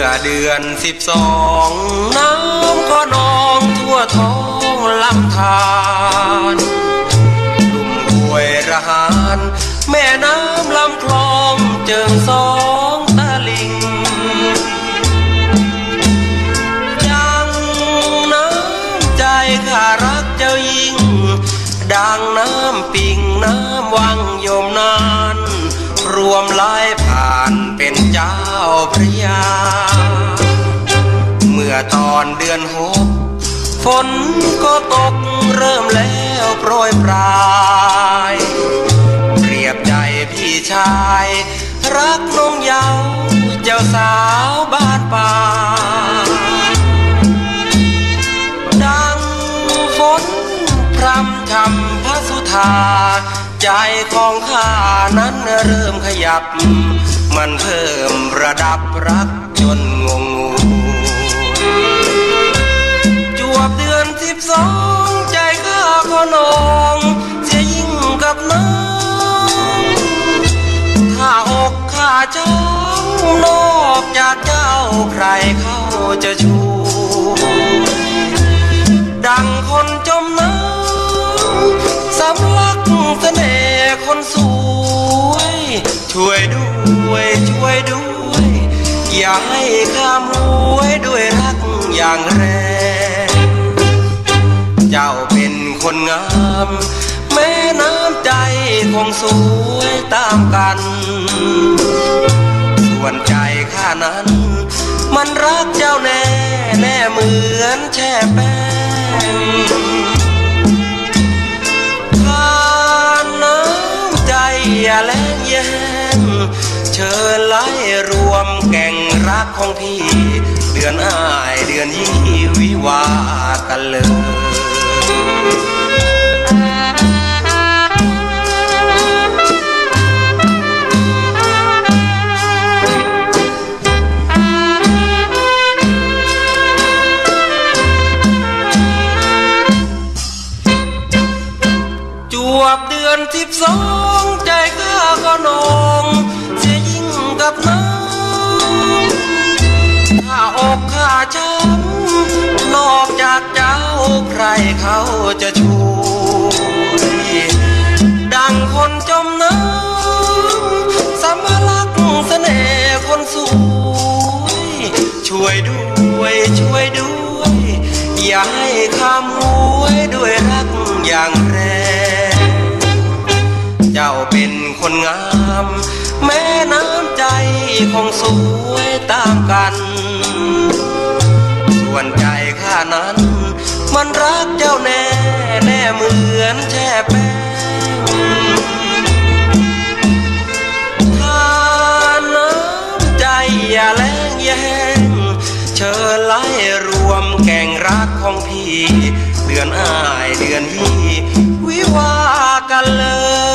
มื่อเดือนสิบสองน้ำก็นองทั่วท้องลำธารลุ่มห้วยระหารแม่น้ำลำคลองเจิงสองตะลิงยังน้ำใจข้ารักเจ้ายิ่งดังน้ำปิงน้ำวังยมนาน รวมหลายผ่านเป็นจ้า พระยา เมื่อตอนเดือนหกฝนก็ตกเริ่มแล้วโปรยปลายเปรียบใจพี่ชาย รักน้องเยาวเจ้าสาวบ้านป่า ดังฝนพรำชำพระสุธา ใจของข้านั้นเริ่มขยับ มันเพิ่มระดับรักจนงงงูจวบเดือนสิบสองใจข้าก็นองเสียยิ่งกับน้องถ้าอกข้าเจ้านอกจากเจ้าใครเขาจะชู ดังคนจมน้ำสำลักเสน่ห์คนสวย ช่วยด้ วยช่วยด้วย อย่าให้ข้ามหวยด้วยรักอย่างแรง เจ้าเป็นคนงาม แม่น้ำใจคงสวยตามกัน ชิญไล่รวมแก่งรักของพี่ เดือนอ้ายเดือนยี่วิวากันเลยจวบเดือนสิบสองใจข้าก็นองเสียยิ่ง ใครเขาจะช่วยดังคนจมน้ำสำลักเสน่ห์คนสวยช่วยด้วยช่วยด้วย อย่าให้ข้ามหวยด้วยรักอย่างแรงเจ้าเป็นคนงาม แม่น้ำใจคงสวยตามกัน ส่วนใจข้านั้น มันรักเจ้าแน่แน่เหมือนแช่แป้งทาน้ำใจอย่าแรงแย้งเชิญไล่รวมแก่งรักของพี่ เดือนอ้ายเดือนยี่วิวากันเลย